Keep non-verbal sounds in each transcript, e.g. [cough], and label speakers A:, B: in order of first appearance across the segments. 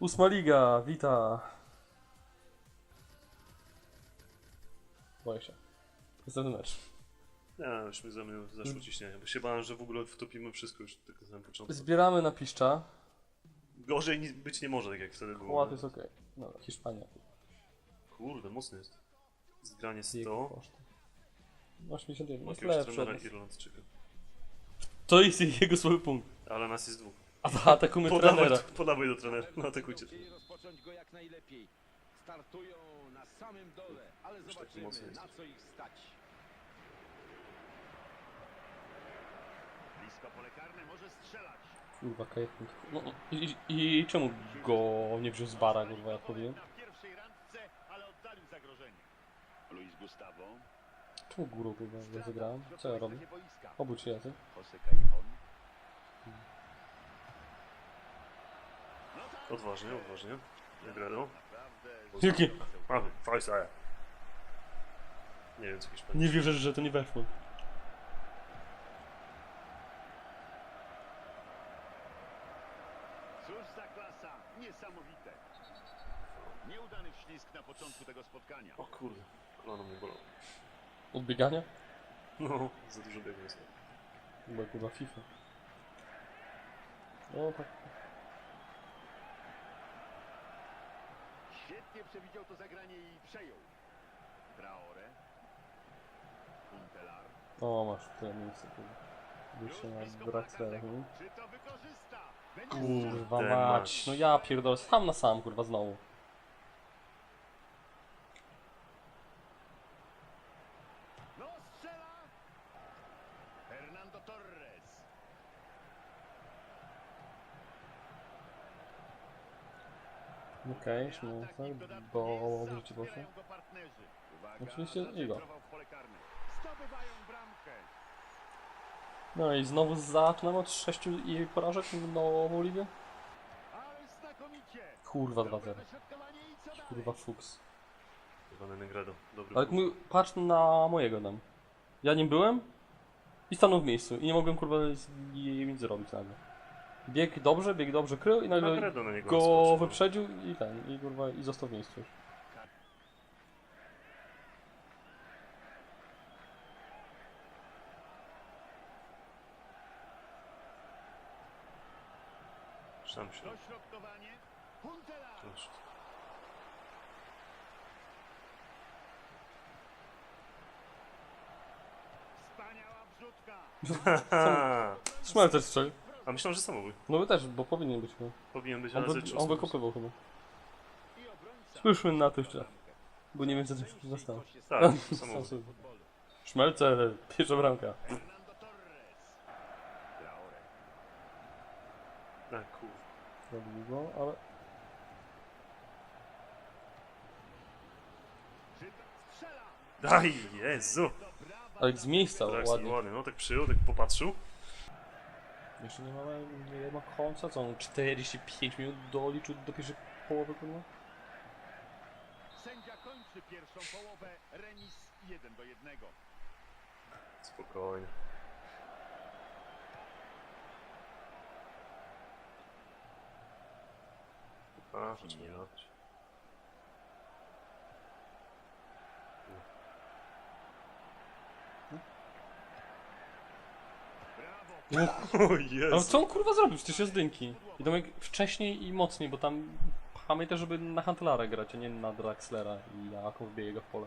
A: Ósma liga, wita. Boję się. Następny mecz.
B: Ja, już mi za mnie zaszło ciśnienie, bo się bałem, że w ogóle wtopimy wszystko już tylko na samym początku.
A: Zbieramy na piszcza.
B: Gorzej ni- być nie może, tak jak wtedy było.
A: Ład jest okej. Dobra, Hiszpania.
B: Kurde, mocny jest. Zgranie
A: Jego
B: 100.
A: koszty. 81, jest
B: Jakiegoś trenera
A: nas.
B: Irlandczyka.
A: To jest jego słaby punkt.
B: Ale nas jest dwóch.
A: A atakujmy
B: Podawaj,
A: trenera.
B: podawaj do trenera, no atakujcie.
C: Rozpocząć go jak najlepiej. Startują na samym dole, ale zobaczymy na co ich stać.
D: Blisko pole karne może strzelać.
A: Kurwa, kajetnik. No, i, i, I czemu go nie wziął z bara, kurwa, jak powiem?
D: Na pierwszej randce, ale oddalił zagrożenie. Luis Gustavo.
A: Czemu górą, kurwa, nie zagrałem? Co ja robię? Obudź się, Jacek.
D: Jose Callejon.
B: Odważnie, odważnie. Negredo.
D: Naprawdę
A: Jaki?
B: Mamy, Fajsa. Nie wiem co Hiszpanii.
A: Nie wierzę, że to nie weszło.
D: Cóż za klasa. Niesamowite. Nieudany ślisk na początku tego spotkania.
B: O kurde, kolano mnie bolą.
A: Od biegania?
B: No, za dużo biegu jest.
A: Chyba kurwa FIFA. No tak.
D: Świetnie przewidział to zagranie i przejął. Traore. Kuntelar.
A: O, masz
D: blisko pola
A: Draxlera,
D: karnego.
A: nie?
D: Czy to wykorzysta? Będzie
A: Kurwa mać. No ja pierdolę, sam na sam, kurwa, znowu.
D: No strzela! Fernando Torres.
A: Okej, śmieszne, bo
D: partnerzy. Uwaga,
A: Oczywiście
D: bramkę.
A: No i znowu zaczynamy od 6 i porażek w nową ligę? Kurwa
D: Dobre
A: 2-0.
D: dośrodkowanie i co dalej?
A: Kurwa fuks.
B: Negredo. Dobry
A: Ale mój, patrz na mojego nam. Ja nim byłem i stanął w miejscu i nie mogłem kurwa nic zrobić nagle. Bieg dobrze, bieg dobrze krył i nagle
B: na niego
A: go
B: naskoczył.
A: wyprzedził i ten, i kurwa, i został w miejscu.
B: Sam się.
D: Dośrodkowanie. Huntela.
B: Proszę.
D: Wspaniała wrzutka.
A: Szmelter strzelił.
B: A myślałem, że samobój.
A: No by też, bo powinien być chyba.
B: Powinien być,
A: On,
B: ale ze
A: on wykopywał chyba. Spójrzmy na to jeszcze. Bo nie wiem co to się zostało.
B: Tak, [laughs]
A: Sam
B: samobój.
A: sobie. Szmelcer, pierwsza bramka.
B: Tak, kurwa.
A: Robił go, ale...
B: Daj, Jezu!
A: Ale z miejsca ładnie.
B: ładnie, no tak przyjął, tak popatrzył.
A: Jeszcze nie mamy, nie ma końca, co on 45 minut doliczył do pierwszej połowy, kurwa?
D: Sędzia kończy pierwszą połowę. Remis 1 do 1.
B: Spokojnie. A, chodźmy na
D: Brawo. [laughs]
B: O
A: Ale
B: Jezu!
A: co on kurwa zrobił? Przecież jest dynki. I Domek wcześniej i mocniej, bo tam pamiętaj, żeby na Huntlara grać, a nie na Draxlera i Jakob wbije go w pole.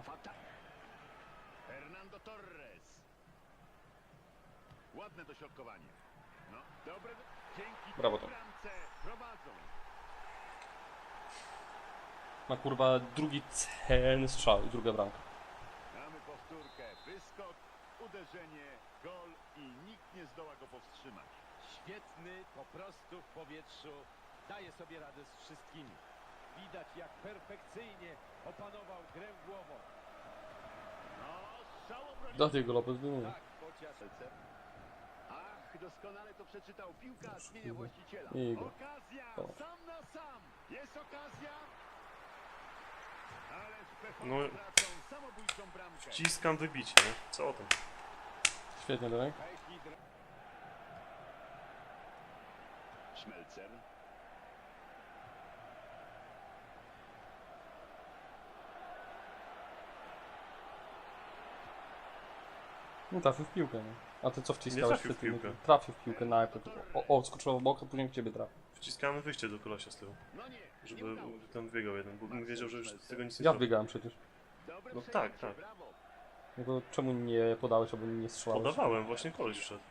D: Fernando Torres. Ładne dośrodkowanie. No, dobre. Dzięki
A: Brawo, Tom.
D: bramce prowadzą.
A: Ma kurwa drugi celny strzał i druga bramka.
D: Mamy powtórkę. Wyskok, uderzenie, nie zdoła go powstrzymać.
C: Świetny, po prostu w powietrzu. Daje sobie radę z wszystkimi. Widać jak perfekcyjnie opanował grę głową.
D: No.
A: Do tego Lopez wyjmuje.
C: Tak.
D: Ach, doskonale to przeczytał. Piłka zmienia właściciela.
A: I go.
D: Okazja,
A: O.
D: sam na sam. Jest okazja. Ale
B: No.
D: tracą samobójczą bramkę.
B: Wciskam wybicie, nie? Co o tym?
A: Świetnie, Domek.
D: Szmelcer.
A: No trafił w piłkę, nie? A ty co wciskałeś?
B: w
A: przed tym?
B: piłkę.
A: Trafił w piłkę na O, o, skoczyło w bok, a później w ciebie trafił.
B: Wciskałem wyjście do kolesia z tyłu, żeby tam biegał jeden, bo bym wiedział, że już z tego nic nie
A: Ja
B: zrobię.
A: wbiegałem przecież.
B: No tak, tak.
A: No to czemu nie podałeś albo nie strzelałeś?
B: Podawałem, właśnie koleś wszedł.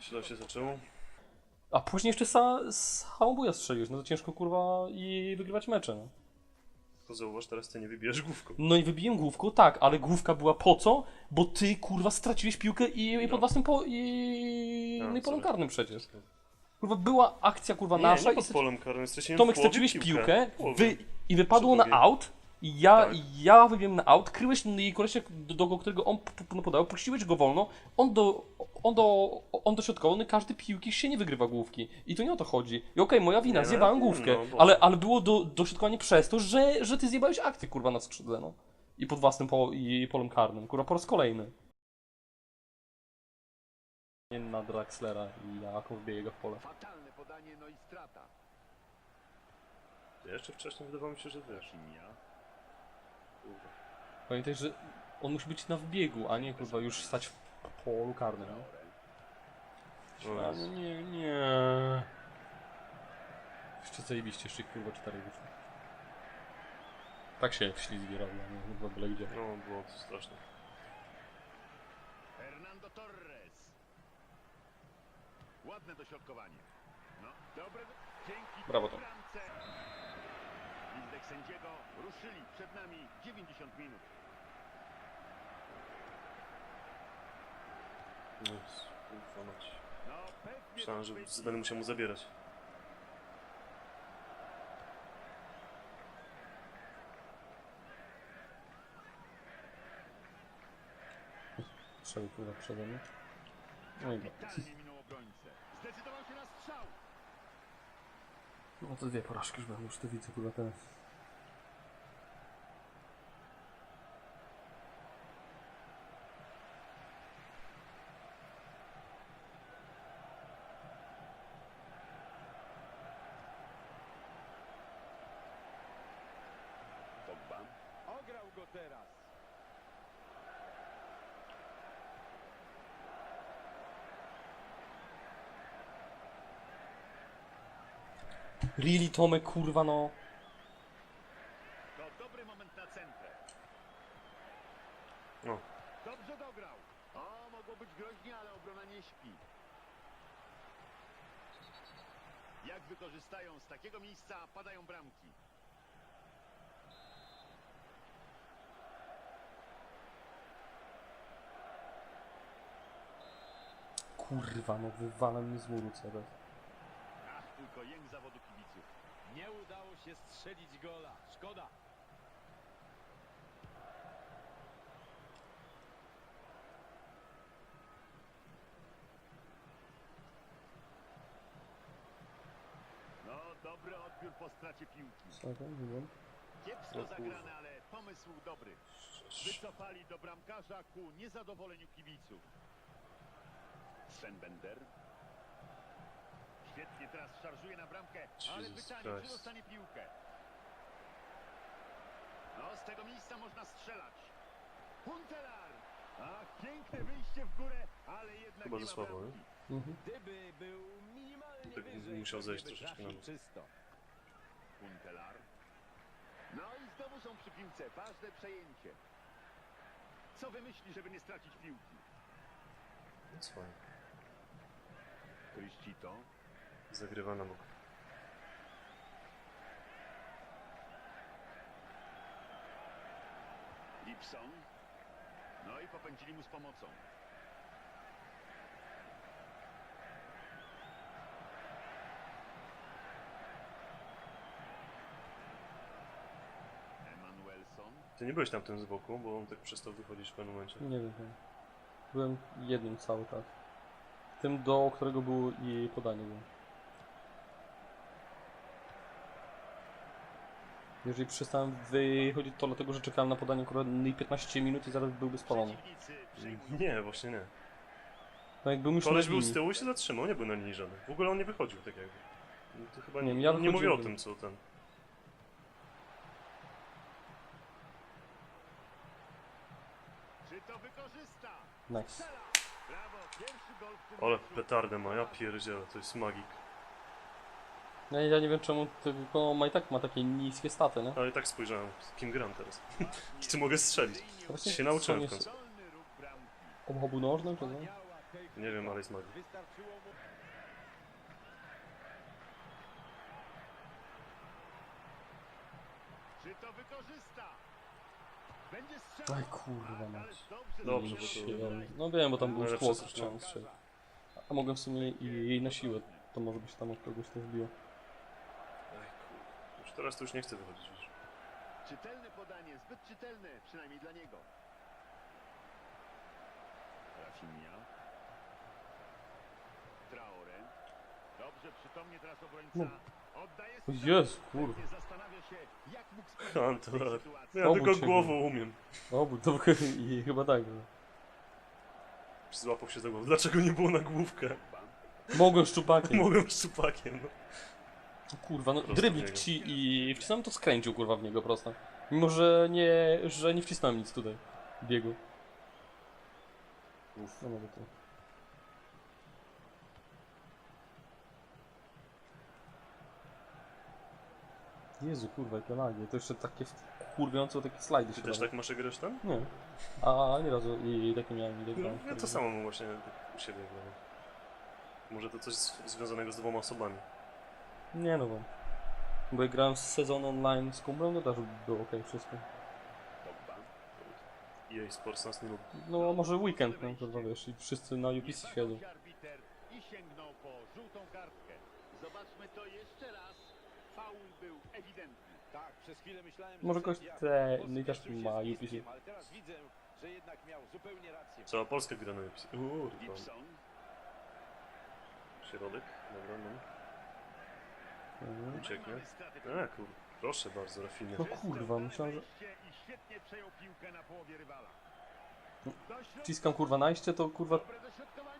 B: Źle się zaczęło.
A: A później jeszcze sa, z Hałabuja strzeliłeś, no to ciężko kurwa i wygrywać mecze, no.
B: Tylko zauważ, teraz ty nie wybijasz główką.
A: No i wybiłem główką, tak, ale główka była po co? Bo ty kurwa straciłeś piłkę i, i pod
B: No.
A: własnym po, i,
B: No,
A: no, i polem
B: sorry.
A: karnym przecież. Kurwa była akcja kurwa
B: Nie,
A: nasza
B: nie
A: i
B: pod
A: straci-
B: polem karnym, straciłem
A: Tomek
B: w połowie
A: straciłeś piłkę
B: połowie.
A: wy, i wypadło na
B: drugiej.
A: Ja,
B: Tak.
A: ja wybiłem na aut, kryłeś jej kolesia, do, do którego on p- p- podał, puściłeś go wolno, on do, on do, on do środkowy, każdy piłki się nie wygrywa główki. I to nie o to chodzi. I okej, moja wina,
B: Nie, no,
A: zjebałem
B: no,
A: główkę,
B: bo-
A: ale, ale było do, dośrodkowanie przez to, że, że ty zjebałeś akcję kurwa na skrzydle, no. I pod własnym po, i polem karnym, kurwa po raz kolejny. Nie na Draxlera i Jakob wbije go w pole.
D: Fatalne podanie, no i strata.
B: Jeszcze wcześniej wydawało mi się, że wiesz.
D: Chinia.
B: Kurwa.
A: Pamiętaj, że on musi być na wbiegu, a nie kurwa już stać w polu karnym. No. No nie, nie. Jeszcze zajebiście, jeszcze ich kurwa cztery wyszło. Tak się w ślizgi robi, a nie w ogóle gdzie.
B: No, było to straszne.
D: Fernando Torres. Ładne dośrodkowanie. No, dobre. Dzięki
A: Brawo, Tom.
D: Ruszyli przed nami 90 minut.
B: Jezu, kurwa mać.
D: No, pewnie
B: Myślałem, że
D: wyjdzie.
B: będę musiał mu zabierać.
A: Strzelił kurwa przede mnie. No i dobra.
D: Kapitalnie minął obrońcę. Zdecydował się na strzał.
A: No to dwie porażki już będą, już to widzę kurwa teraz.
D: Pogba.
C: Ograł go teraz.
A: Really Tomek kurwa no.
D: To dobry moment na centrę.
B: No,
D: Dobrze dograł. O, mogło być groźnie, ale obrona nie śpi. Jak wykorzystają z takiego miejsca, padają bramki.
A: Kurwa no wywala mnie z muru teraz.
D: Ach, tylko jęk zawodu kibiców.
C: Nie udało się strzelić gola. Szkoda.
D: No, dobry odbiór po stracie piłki.
A: Co tam?
D: Kiepsko zagrane, ale pomysł dobry. Wycofali do bramkarza ku niezadowoleniu kibiców. Sven Bender. Świetnie teraz szarżuje na bramkę, ale
B: Jesus
D: pytanie,
B: Christ.
D: czy dostanie piłkę. No, z tego miejsca można strzelać. Huntelar! A, piękne wyjście w górę, ale jednak
B: Chyba
D: nie
B: za
D: ma
B: słabo,
D: bramki.
A: Mhm.
C: Gdyby był minimalnie
B: Tak
C: wyżej,
B: musiał zejść
C: by
B: troszeczkę
C: trafił
B: na bok.
C: czysto.
D: Huntelar. No i znowu są przy piłce. Ważne przejęcie. Co wymyśli, żeby nie stracić piłki?
B: swoje.
D: Cristito.
B: Zagrywa na bok.
D: Lipson. No i popędzili mu z pomocą. Emanuelson.
B: Ty nie byłeś tam tym z boku, bo on tak przestał wychodzić w pewnym momencie.
A: Nie wiem. wiem. Byłem jednym cały czas. Tym do którego było i podanie było. Jeżeli przestałem wychodzić to dlatego, że czekałem na podanie akurat 15 minut i zaraz byłby spalony.
D: Przejmują.
B: Nie, właśnie nie.
A: No jak byłem już
B: Koleś był z tyłu i się zatrzymał, nie był na linii żadnej. W ogóle on nie wychodził tak jakby. No To chyba
A: Nie
B: nie,
A: ja
B: nie mówię o tym, co ten.
A: Nice.
D: Brawo, pierwszy gol w tym
B: Ale petardę ma, ja pierdzielę, to jest magik.
A: No i ja nie wiem czemu, tylko ma i tak ma takie niskie staty, nie?
B: Ale i tak spojrzałem, z kim gram teraz. [laughs] Czy mogę strzelić?
A: Właśnie
B: Się nauczyłem w końcu.
D: Dolny róg bramki.
A: Obu nożnym, czy
C: technika.
B: Nie wiem, ale jest magik.
C: Wystarczyło mu...
D: Czy to wykorzysta? Będzie strzelał.
A: Aj kurwa mać.
D: Dobrze,
B: bo to-
A: Się- No wiem, bo tam był
B: Najlepsze
A: szkło,
B: są
A: chciałem strzelić. A mogłem w sumie i jej na siłę. To może być tam od kogoś to wbiło.
B: Ej, kurde. Już teraz to już nie chcę wychodzić. Już.
D: Czytelne podanie, zbyt czytelne, przynajmniej dla niego. Rafinha. Traore. Dobrze, przytomnie teraz obrońca.
A: No.
D: Oddaje
A: kurwa.
D: Pewnie Zastanawia się, jak mógł tej
B: nawet-
D: sytuacji.
B: Ja
A: Obudź
B: tylko głową umiem.
A: Obu, to i chyba tak. no.
B: Złapał się za głowę. Dlaczego nie było na główkę?
A: Mogłem szczupakiem. [laughs]
B: Mogłem szczupakiem. No.
A: Kurwa, no
B: Prosto w
A: dryblik
B: niego.
A: ci i wcisnąłem to skręcił kurwa w niego prosto. Mimo, że nie, że nie wcisnąłem nic tutaj. w Biegu. No może to. Jezu, kurwa, jakie lagi. To jeszcze takie kurwiące takie slajdy
B: Ty
A: się
B: też
A: robią.
B: tak masz grać tam?
A: Nie. A, nie razu i takie miałem. i
B: No,
A: grałem
B: ja to samo mam właśnie u siebie grałem. Może to coś z- związanego z dwoma osobami.
A: Nie no, bo. Bo jak grałem sezon online z kumplem, to też było okej wszystko.
B: EA Sports nas nie lubi.
A: No może weekend, no to wiesz, i wszyscy na UPC siedzą.
D: bał się arbiter i sięgnął po żółtą kartkę. Zobaczmy to jeszcze raz. Faul był ewidentny.
C: Tak, przez chwilę myślałem, że
A: Może
C: sędzia
A: te, no i też ma UPC.
C: Ale teraz widzę, że jednak miał zupełnie rację.
B: Cała Polska gra na UPC. Uuu,
D: Gibson.
B: środek. Dobra, no.
A: Mhm.
B: Ucieknie. A, kur... Proszę bardzo, Rafinia.
A: No kurwa, myślałem, że...
D: I świetnie przejął piłkę na połowie rywala.
A: No. Wciskam kurwa najście, to kurwa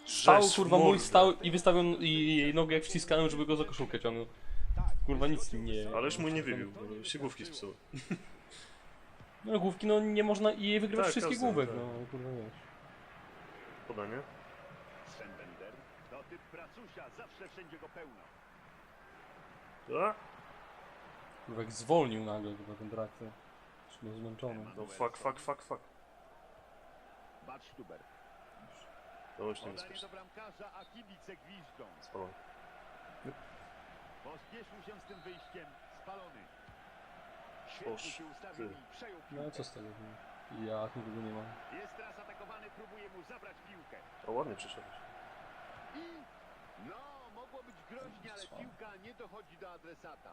A: stał kurwa mój stał i wystawił i jej nogę jak wciskałem, żeby go za koszulkę ciągnął. Kurwa nic nie...
B: Ale już mój nie wybił, bo się główki spsuły. [laughs]
A: No główki, no nie można i jej wygrywać
B: Tak,
A: wszystkich
B: każdy,
A: główek,
B: tak.
A: no kurwa wiesz.
B: Podanie.
D: Sven Bender. To typ pracusia, zawsze wszędzie go pełno.
B: A?
A: Kurwa jak zwolnił nagle kurwa ten traktor. Już był zmęczony.
B: No fuck, fuck, fuck, fuck.
D: Bad Stuber.
B: To już nie
D: Podanie
B: bezpieczne.
D: do bramkarza, a kibice gwiżdżą.
B: Spalony.
D: Pospieszył się z tym wyjściem. Spalony. Świetnie
B: Oż
D: się ustawił
B: ty.
D: i przejął
A: No
D: piłkę.
A: co z tego? Ja nikogo nie mam.
D: Jest teraz atakowany, próbuje mu zabrać piłkę.
B: O, ładnie przyszedłeś.
D: I no, mogło być groźnie, ale piłka nie dochodzi do adresata.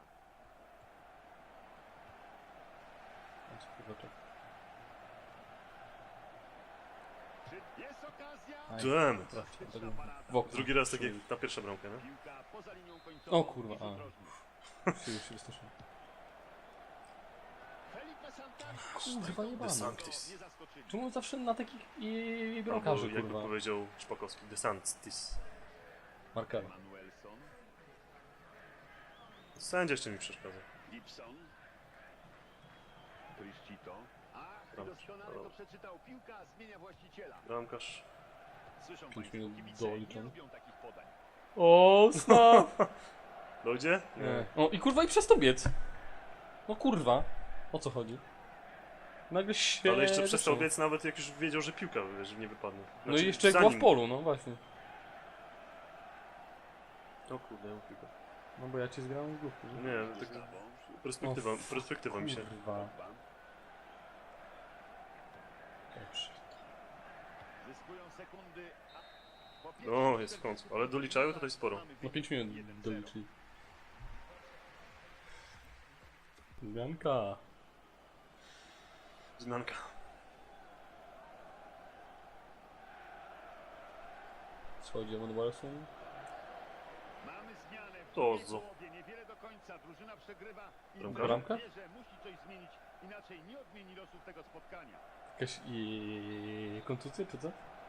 A: A co kurwa czeka?
D: Czy jest okazja?
A: Aj.
B: Damn.
A: Trafiłem,
D: parada.
A: w okno.
B: Drugi raz tak jak ta pierwsza bramka, nie?
A: O kurwa, a. [laughs]
D: rożny.
A: Się już się wystraszyłem. Kurwa jebany.
B: Sanctis.
A: Czemu zawsze na takich i, i
B: Albo
A: bramkarzy
B: jakby
A: kurwa?
B: powiedział Szpakowski, Desantis.
A: Markera.
D: Manuelson.
B: Sędzia jeszcze mi przeszkadza.
D: Gibson. Criscito.
B: Dobrze,
D: doskonale to przeczytał. Piłka zmienia właściciela.
B: Bramkarz.
D: Słyszą
A: Pięć
D: Państwo,
A: minut
D: kibice nie
A: doliczone.
D: lubią takich podań.
A: O, snap!
B: Dojdzie? [laughs]
A: Nie. O, i kurwa i przez to biec. No kurwa. O co chodzi? Nagle się...
B: Ale jeszcze przestał biec nawet jak już wiedział, że piłka że nie wypadnie.
A: No
B: Znaczy,
A: i jeszcze jak była w
B: zanim-
A: polu, no właśnie.
B: O kurde, ja mam piłkę.
A: No bo ja cię zgrałem w główkę.
B: Nie, tak
D: Gustavo.
B: perspektywa, perspektywa mi się.
A: Kurwa.
D: Pogba.
A: Dobrze.
D: Zyskują sekundy. a po
B: O,
D: pierwszych
B: jest w końcu.
D: 40
B: Ale doliczają tutaj sporo.
A: No 5
D: wynik
A: minut
D: 1-0.
A: doliczyli. Zmianka.
B: Zmianka.
A: Schodzi Evan Wilson.
D: Mamy zmianę. W
B: To
D: drugiej
B: zo.
D: połowie, Niewiele do końca. Drużyna przegrywa i
B: Bramka?
A: Bramka?
D: wie, że musi coś zmienić. Inaczej nie odmieni losów tego spotkania.
A: Jakaś i kontuzja czy co?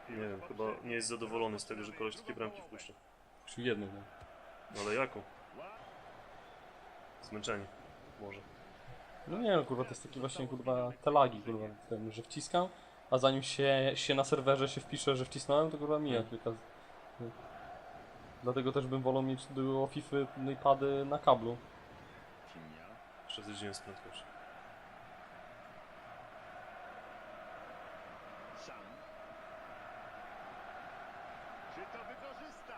B: Nie wiem, chyba nie jest zadowolony z tego, że koleś takie bramki wpuszcza.
A: Czy jedną, no.
B: No ale jaką?
D: Ła-
B: Zmęczeni. Może.
A: No nie no kurwa, to jest taki właśnie kurwa te lagi kurwa, tym, że wciskam A zanim się, się na serwerze się wpisze, że wcisnąłem, to kurwa mija kilka... Dlatego też bym wolał mieć do FIFA no i pady na kablu.
D: Cinia.
B: Przechodziłem z prędkością.
D: Sam. Czy to wykorzysta?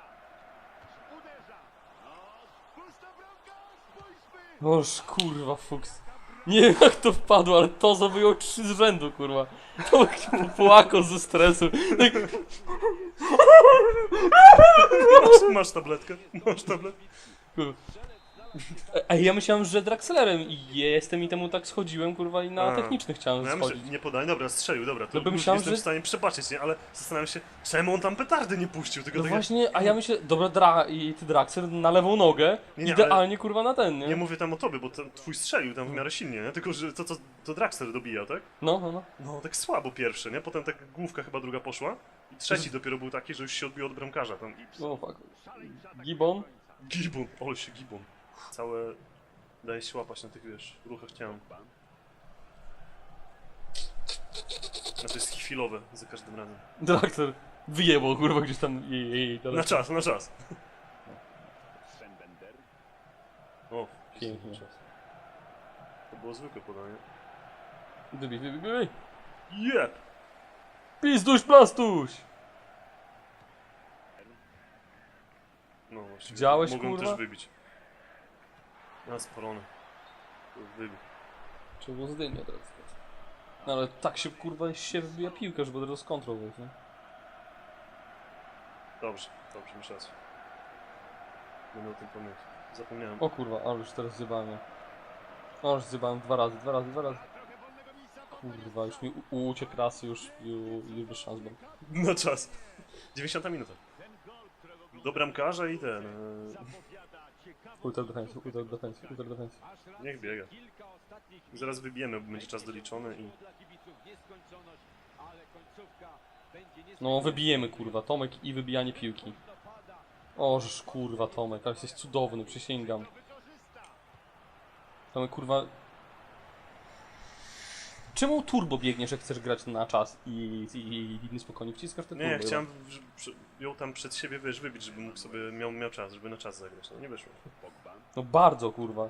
D: Uderza. O, pusta bramka, spójrzmy!
A: Boż kurwa fuks. Nie wiem jak to wpadło, ale to zawyjął trzy z rzędu kurwa. To się popłakał ze stresu. Tak,
B: Masz, masz tabletkę? Masz tabletkę?
A: kurwa. Ej, ja myślałem, że Draxlerem i jestem i temu tak schodziłem kurwa i na
B: A.
A: techniczny chciałem
B: No ja myślę,
A: schodzić.
B: nie podaj, dobra, strzelił, dobra, to
A: No bo myślałem,
B: jestem
A: że-
B: w stanie przebaczyć, nie? Ale zastanawiam się, czemu on tam petardy nie puścił, tylko
A: No
B: tak jak-
A: właśnie, a ja myślę, dobra, dra i ty Draxler na lewą nogę,
B: Nie, nie,
A: idealnie kurwa na ten, nie?
B: Nie mówię tam o tobie, bo ten twój strzelił tam w miarę silnie, nie? Tylko, że to, to, to Draxler dobija, tak?
A: No, no, no.
B: No, tak słabo pierwszy, nie? Potem tak główka chyba druga poszła. I trzeci dopiero był taki, że już się odbił od bramkarza tam. I...
A: No fuck. Gibbon?
B: Gibon, ale się gibon. Całe... Daje się łapać na tych, wiesz, ruchach ciała. No to jest chwilowe za każdym razem.
A: Draxler wyjebał kurwa gdzieś tam jej, jej, jej
B: Na czas, na czas.
D: Schembender.
B: O,
A: Pięknie.
B: na czas. To było zwykłe podanie.
A: Wybij, wybij, wybij.
B: Jep!
A: Pizduś plastuś!
B: No właściwie.
A: Widziałeś,
B: Mogłem
A: kurwa?
B: też wybić. Na spalony. Wybił.
A: Trzeba było zdjęcie teraz. No ale tak się kurwa się wybija piłkę, żeby od razu z kontrol wejść, nie?
B: Dobrze, dobrze, masz rację. Będę o tym pamiętał. Zapomniałem.
A: O kurwa, ale już teraz zjebałem je. O, już zjebałem dwa razy, dwa razy, dwa razy. Kurwa, już mi u- uciekł raz i już, już, już bez szans był. [laughs]
B: Na czas. 90 minuta. Do bramkarza i ten. e,
A: Ultra defense, ultra defense, ultra defense.
B: Niech biega. Zaraz wybijemy, bo będzie czas doliczony i.
A: No wybijemy kurwa, Tomek i wybijanie piłki. Oż kurwa Tomek, ale jesteś cudowny, przysięgam. Tomek kurwa... Czemu turbo biegniesz, jak chcesz grać na czas i, i, i, i spokojnie wciskasz te
B: Nie,
A: turbo?
B: chciałem że- że- ją tam przed siebie, wiesz, wybić, żeby mógł sobie, miał, miał czas, żeby na czas zagrać. No nie wyszło.
D: Pogba.
A: No bardzo kurwa.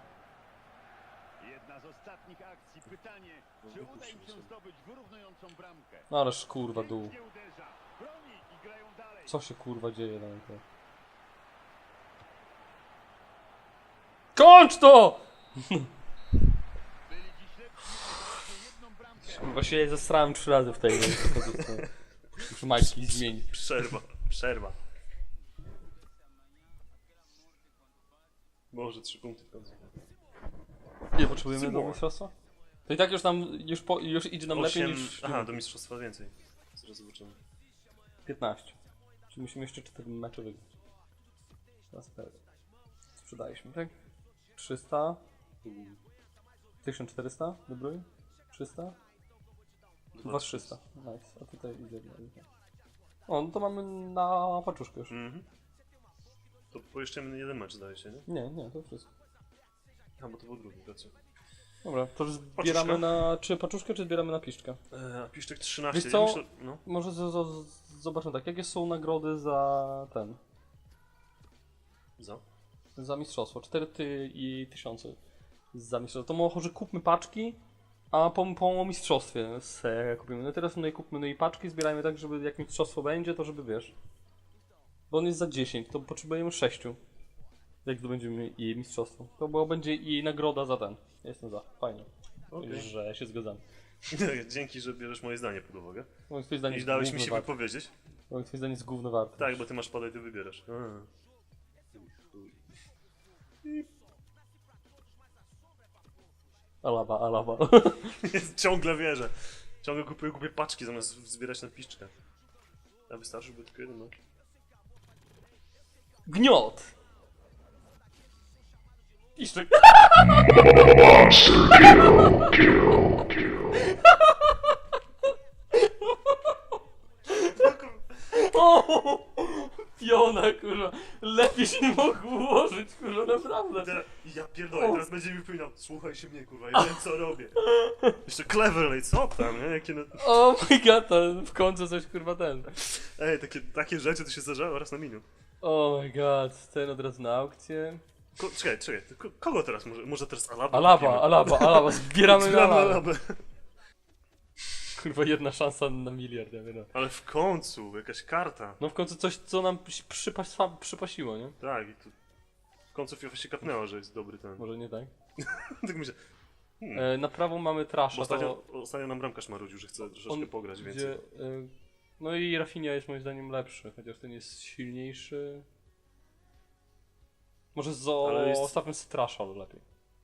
D: Jedna z ostatnich akcji. Pytanie, czy uda im się zdobyć wyrównującą bramkę?
A: No ależ kurwa dół.
D: Nie uderza. Broni i grają dalej.
A: Co się kurwa dzieje na to? Kończ to! [laughs]
D: Byli dziś lepsi. Właśnie
A: się zestrałem trzy razy w tej pozycji. Muszę majtki zmienić.
B: Przerwa, przerwa. Może trzy punkty w końcu.
A: Ile potrzebujemy do mistrzostwa? To i tak już nam, już, po, już idzie nam lepiej
B: Osiem...
A: niż
B: Aha, do mistrzostwa więcej. Zaraz zobaczymy.
A: 15. Czyli musimy jeszcze 4 mecze wygrać. Teraz tak. Sprzedaliśmy, tak? 300. 1400, dobry? 300? 2300. Nice. A tutaj idzie. O, no to mamy na paczuszkę już.
B: Mhm. To po jeszcze jeden mecz zdaje się, nie?
A: Nie, nie, to wszystko.
B: A, bo to był drugi, racja.
A: Dobra, to już zbieramy na. Czy paczuszkę, czy zbieramy na piszczkę?
B: Eee, a Piszczek 13.
A: Wiesz co?
B: Ja myślę, no.
A: Może z, z, z, zobaczmy tak, jakie są nagrody za ten.
B: Za?
A: Za mistrzostwo. 4 ty i tysiące za mistrzostwo. To może kupmy paczki, a po, po mistrzostwie se kupimy. No teraz no i kupmy no i paczki, zbierajmy tak, żeby jak mistrzostwo będzie, to żeby wiesz. Bo on jest za 10, to potrzebujemy 6. Jak zdobędziemy i mistrzostwo. To bo będzie i nagroda za ten. Jestem za. Fajnie.
B: Okej.
A: Że się zgadzamy. [laughs]
B: Dzięki, że bierzesz moje zdanie pod uwagę.
A: Moim twoje zdanie
B: I dałeś mi się
A: warte.
B: wypowiedzieć.
A: Moim twoje zdanie jest gówno warte.
B: Tak, bo ty masz padać, ty wybierasz. A.
A: Alaba, alaba. [laughs]
B: Ciągle wierzę. Ciągle kupuję, kupuję paczki zamiast zbierać na piszczkę. A wystarczy, żeby tylko jeden mecz?
A: Gniot! Piszczek. [laughs] piona, kurwa. Lepiej się nie mógł ułożyć, kurwa, naprawdę.
B: Teraz, ja pierdolę, teraz będzie mi powiedział, słuchaj się mnie, kurwa, ja wiem co robię. Jeszcze cleverly, co tam, nie? Jakie na...
A: Oh my god, to w końcu coś, kurwa, ten.
B: Ej, takie, takie rzeczy to się zdarzały raz na miniu.
A: Oh my god, ten od razu na aukcję.
B: Ko czekaj, czekaj, ko kogo teraz? Może, może teraz Alaba?
A: Alaba,
B: kupimy?
A: Alaba, Alaba, zbieramy na
B: Zbieramy
A: Alaba.
B: Alabę.
A: Kurwa, jedna szansa na miliard, ja wiem.
B: Ale w końcu, jakaś karta.
A: No w końcu coś, co nam przypas przypasiło, nie?
B: Tak, i tu... W końcu FIFA się kapnęła, że jest dobry ten.
A: Może nie tak? [laughs]
B: tak myślę,
A: E, na prawą mamy
B: bo
A: Trasha,
B: ostatnio,
A: to
B: ostatnio nam bramkarz marudził, że chce troszeczkę
A: on
B: pograć
A: gdzie,
B: więcej.
A: e, No i Rafinha jest moim zdaniem lepszy, chociaż ten jest silniejszy. Może zo
B: Ale jest-
A: ostatnim z lepiej.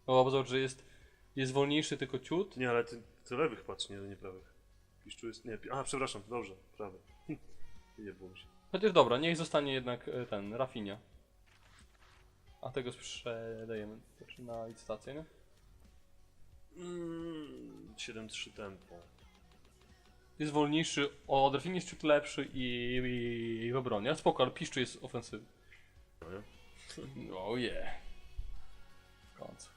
A: No bo zobacz, że jest, jest wolniejszy tylko ciut.
B: Nie, ale ty, ty lewych patrz, nie, nie prawych. Piszczu jest, nie, pi- a przepraszam, dobrze, prawy. [laughs] Nie było się.
A: Chociaż dobra, niech zostanie jednak e, ten, Rafinha. A tego sprzedajemy znaczy na licytację, nie?
B: Mm, 7-3 tempo.
A: Jest wolniejszy, od Rafinha jest ciut lepszy i, i, i w obronie. Ale spoko, ale Piszczu jest ofensywny.
B: No nie? [laughs]
A: Oh yeah. W końcu.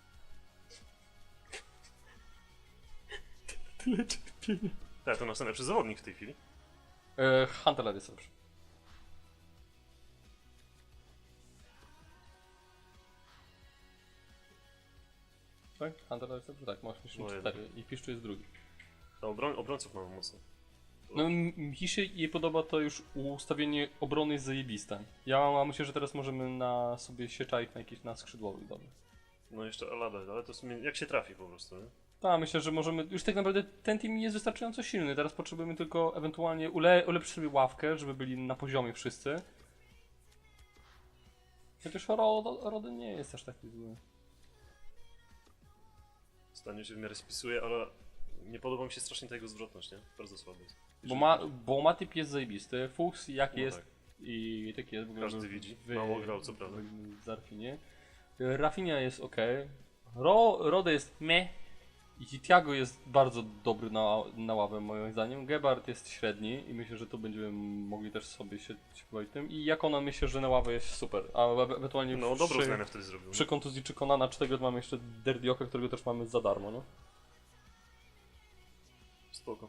A: [laughs] Tyle cierpienia.
B: Tak, to nasz najlepszy zawodnik w tej chwili.
A: E, Hunter jest lepszy. Tak? Hunter jest lepszy? Tak, ma 84 i Piszczu jest drugi.
B: A obroń, obrońców mamy mocno.
A: No mi się jej podoba to już ustawienie obrony jest zajebiste. Ja myślę, że teraz możemy na sobie się czaić na jakiś na skrzydłowych dobry.
B: No jeszcze Alabę, ale to w sumie jak się trafi po prostu, nie?
A: Tak, myślę, że możemy. Już tak naprawdę ten team jest wystarczająco silny. Teraz potrzebujemy tylko ewentualnie ule, ulepszyć sobie ławkę, żeby byli na poziomie wszyscy. Chociaż Rod- nie jest aż taki zły.
B: Stanie się w miarę spisuje, ale nie podoba mi się strasznie ta jego zwrotność, nie? Bardzo słaby jest.
A: Bo, ma, bo Matip jest zajebisty, Fuchs jak
B: No
A: jest
B: tak.
A: i tak jest. w ogóle
B: Każdy
A: wy-
B: widzi.
A: wy-
B: Mało grał, co prawda.
A: w Zarfinie. Rafinha jest ok. Ro, Rode jest meh. I Thiago jest bardzo dobry na, na ławę moim zdaniem. Gebhardt jest średni i myślę, że to będziemy mogli też sobie się pobawić tym. I Jakona myślę, że na ławę jest super. A e- ewentualnie
B: No dobrą
A: przy,
B: zmianę wtedy zrobił.
A: przy kontuzji czy Konana czy tego mamy jeszcze Derdioka, którego też mamy za darmo, no.
B: Spoko.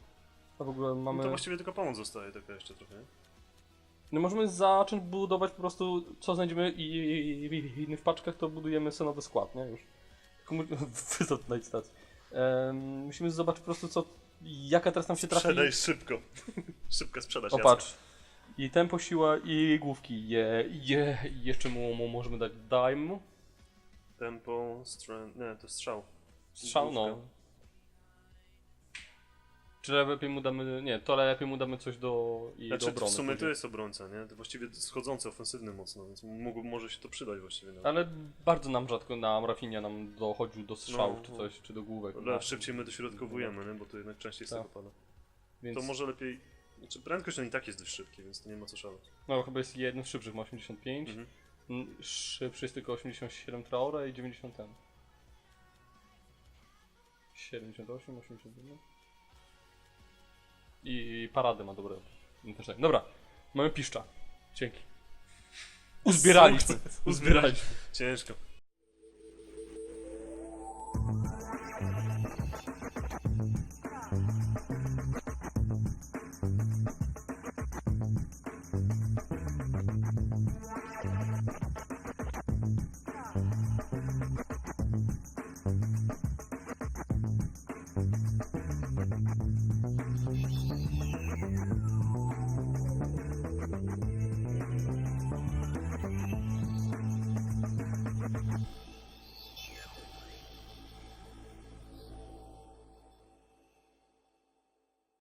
A: A w ogóle
B: No
A: mamy...
B: to właściwie tylko pomoc zostaje taka jeszcze trochę, nie?
A: No możemy zacząć budować po prostu, co znajdziemy i, i, i, i w paczkach, to budujemy sobie nowy skład, nie? Już. Tylko mu- Wyzot na licytacji. Em, musimy zobaczyć po prostu, co, jaka teraz nam się trafi.
B: Sprzedaj szybko. [laughs] Szybka sprzedaż.
A: O
B: jasne.
A: patrz. I tempo, siła i główki. Je, je, jeszcze mu, mu możemy dać dime.
B: Tempo, strength, nie, to strzał.
A: Strzał, no. Czy lepiej mu damy, nie, to lepiej mu damy coś do, i do
B: Znaczy
A: obrony.
B: w sumie to jest obrońca, nie? To właściwie schodzący, ofensywny mocno, więc mógł, może się to przydać właściwie. nawet.
A: Ale bardzo nam rzadko, nam Rafinha nam dochodził do strzałów
B: No,
A: czy
B: no.
A: coś, czy do główek.
B: Ale szybciej my dośrodkowujemy, nie? Bo to jednak częściej z
A: Tak.
B: tego pada.
A: Więc...
B: To może lepiej... Znaczy prędkość on i tak jest dość szybki, więc to nie ma co szaleć.
A: No chyba jest jeden z szybszych, ma 85.
B: Mhm.
A: Mm, Szybszy jest tylko 87 Traore i 90 ten. 78, 81. I paradę ma dobre. Też tak. Dobra, mamy piszcza. Dzięki. Uzbieraliśmy. Uzbieraliśmy.
B: Ciężko.